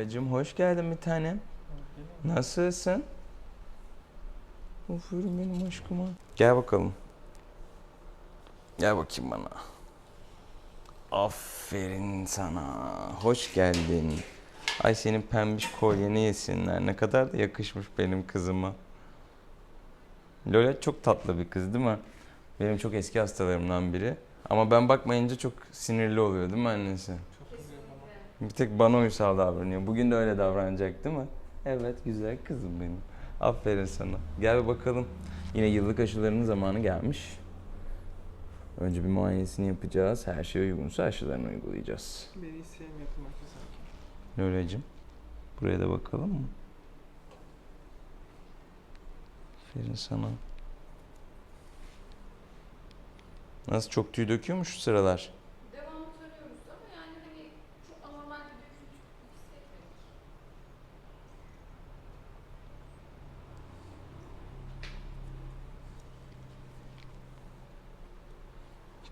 Lolacığım hoş geldin bir tanem. Nasılsın? Aferin benim aşkıma. Gel bakalım. Gel bakayım bana. Aferin sana. Hoş geldin. Ay senin pembiş kolyeni yesinler. Ne kadar da yakışmış benim kızıma. Lola çok tatlı bir kız değil mi? Benim çok eski hastalarımdan biri. Ama ben bakmayınca çok sinirli oluyor değil mi annesi? Bir tek bana uysal davranıyor. Bugün de öyle davranacak değil mi? Evet güzel kızım benim. Aferin sana. Gel bir bakalım. Yine yıllık aşılarının zamanı gelmiş. Önce bir muayenesini yapacağız. Her şey uygunsa aşılarını uygulayacağız. Beni hiç sevmiyordu makyaj sanki. Lolacığım. Buraya da bakalım mı? Aferin sana. Nasıl çok tüy döküyormuş şu sıralar? Devamlı tarıyoruz ama yani hani çok anormal bir dökülüş hissetmedik.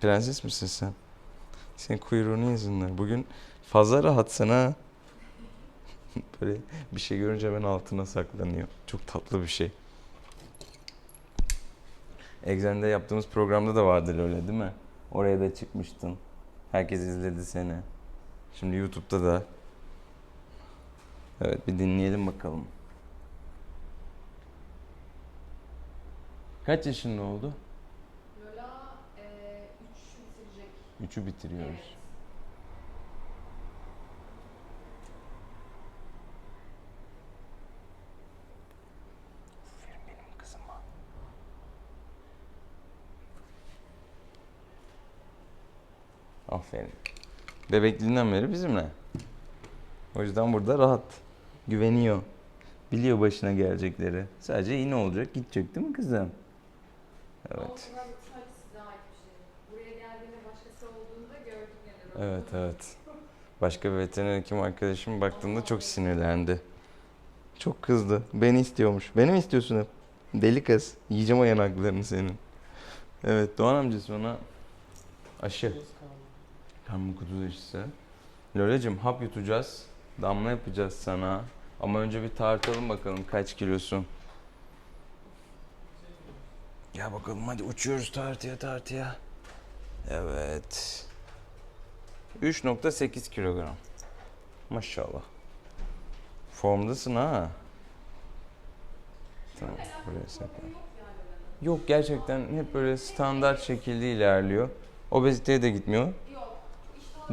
Prenses misin sen? Senin kuyruğunu yesinler. Bugün fazla rahatsın ha. Böyle bir şey görünce hemen altına saklanıyor. Çok tatlı bir şey. Exxen'de yaptığımız programda da vardı öyle değil mi? Oraya da çıkmıştın. Herkes izledi seni. Şimdi YouTube'da da. Evet bir dinleyelim bakalım. Kaç yaşında oldu? Üçü bitiriyoruz. Evet. Aferin. Bebekliğinden beri bizimle. O yüzden burada rahat. Güveniyor. Biliyor başına gelecekleri. Sadece yine olacak, gidecek değil mi kızım? Evet. o kadar da sadece size ait bir şey. Buraya geldiğinde başkası olduğunda gördüm yani. Evet, evet. Başka bir veteriner hekim arkadaşım baktığında çok sinirlendi. Çok kızdı. Beni istiyormuş. Beni mi istiyorsun hep? Deli kız. Yiyeceğim o yanaklarını senin. Evet Doğan amcası ona aşı. Pembe kutu aşısı. Lolacığım hap yutacağız. Damla yapacağız sana. Ama önce bir tartalım bakalım kaç kilosun. Gel bakalım hadi uçuyoruz tartıya tartıya. Evet. 3.8 kilogram. Maşallah. Formdasın ha. Tamam buraya. Yok gerçekten hep böyle standart şekilde ilerliyor. Obeziteye de gitmiyor.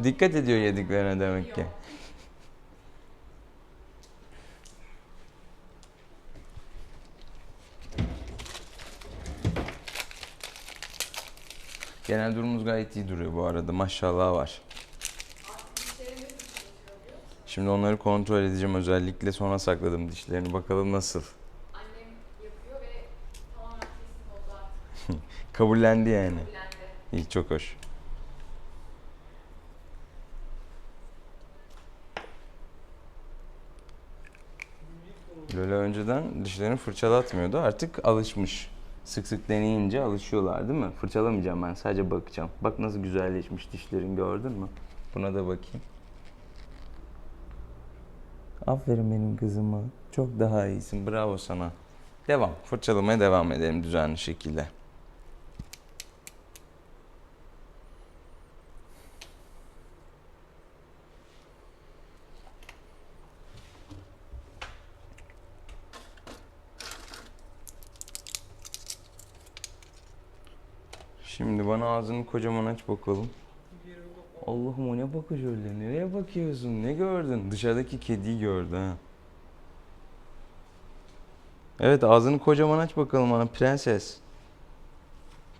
Dikkat ediyor yediklerine demek ki. Genel durumumuz gayet iyi duruyor bu arada. Maşallah var. Şimdi onları kontrol edeceğim özellikle sonra sakladım dişlerini. Bakalım nasıl. Annem yapıyor ve tamamen kesin oldu artık. Kabullendi yani. Kabullendi. İyi çok hoş. Lola önceden dişlerini fırçalatmıyordu. Artık alışmış. Sık sık deneyince alışıyorlar değil mi? Fırçalamayacağım ben sadece bakacağım. Bak nasıl güzelleşmiş dişlerin gördün mü? Buna da bakayım. Aferin benim kızıma. Çok daha iyisin. Bravo sana. Devam. Fırçalamaya devam edelim düzenli şekilde. Şimdi bana ağzını kocaman aç bakalım. Allah'ım o ne bakış öyle? Nereye bakıyorsun? Ne gördün? Dışarıdaki kediyi gördü ha. Evet ağzını kocaman aç bakalım bana prenses.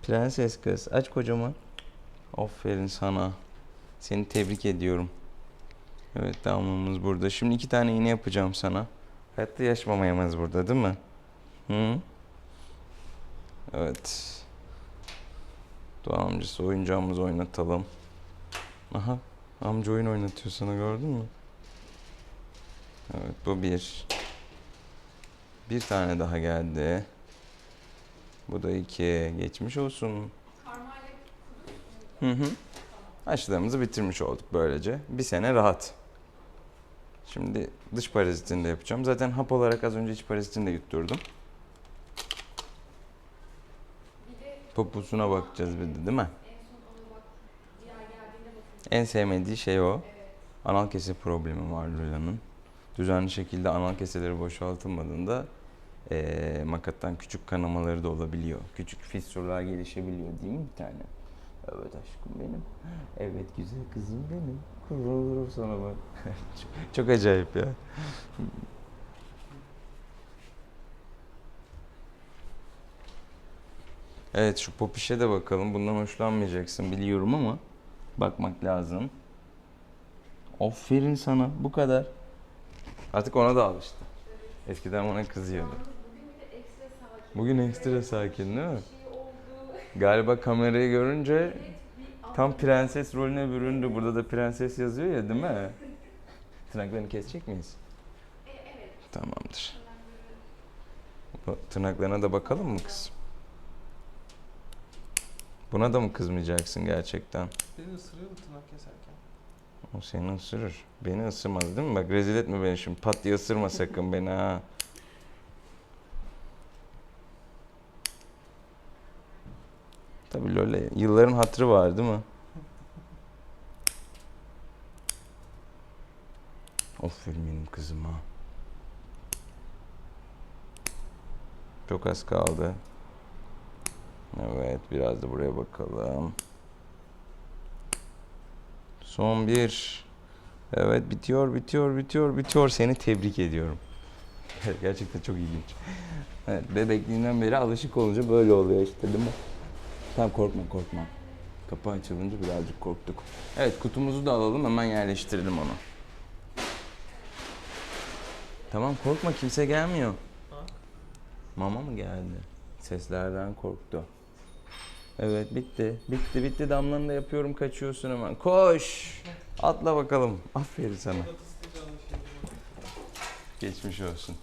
Prenses kız aç kocaman. Aferin sana. Seni tebrik ediyorum. Evet damlamız burada. Şimdi iki tane iğne yapacağım sana. Hayatta yaşmamayamaz burada değil mi? Hı? Evet. Doğan amcası oyuncağımızı oynatalım. Aha amca oyun oynatıyor sana gördün mü? Evet bu bir. Bir tane daha geldi. Bu da iki. Geçmiş olsun. Hı hı. Aşılarımızı bitirmiş olduk böylece. Bir sene rahat. Şimdi dış parazitini de yapacağım. Zaten hap olarak az önce iç parazitini de yutturdum. Poposuna bakacağız bir de değil mi? en son ona bak. Diğer geldiğinde bakın. En sevmediği şey o. Anal kese problemi var Lola'nın. Düzenli şekilde anal keseleri boşaltılmadığında eee makattan küçük kanamaları da olabiliyor. Küçük fistürler gelişebiliyor değil mi bir tane? Evet aşkım benim. Evet güzel kızım benim. Kurban olurum sana bak. çok, çok acayip ya. Evet şu popişe de bakalım. Bundan hoşlanmayacaksın biliyorum ama bakmak lazım. Aferin sana. Bu kadar. Artık ona da alıştı. Eskiden bana kızıyordu. Bugün ekstra sakin. Değil mi? Galiba kamerayı görünce tam prenses rolüne büründü. Burada da prenses yazıyor ya değil mi? Tırnaklarını kesecek miyiz? Tamamdır. Tırnaklarına da bakalım mı kız? Buna da mı kızmayacaksın gerçekten? Beni ısırıyordu tırnak keserken. O seni ısırır. Beni ısırmaz değil mi? Bak rezil etme beni şimdi. Pat diye ısırma sakın beni ha. Tabii Lole yılların hatırı var değil mi? Aferin benim kızım ha. Çok az kaldı. Evet biraz da buraya bakalım. Son bir. Evet bitiyor, bitiyor, bitiyor, bitiyor. Seni tebrik ediyorum. Gerçekten çok ilginç. Evet, bebekliğinden beri alışık olunca böyle oluyor işte değil mi? Tamam korkma korkma. Kapı açılınca birazcık korktuk. Evet kutumuzu da alalım hemen yerleştirelim onu. Tamam korkma kimse gelmiyor. Mama mı geldi? Seslerden korktu. Evet bitti. Bitti bitti damlanı da yapıyorum kaçıyorsun hemen. Koş. Atla bakalım. Aferin sana. Anlaşıldı. Geçmiş olsun.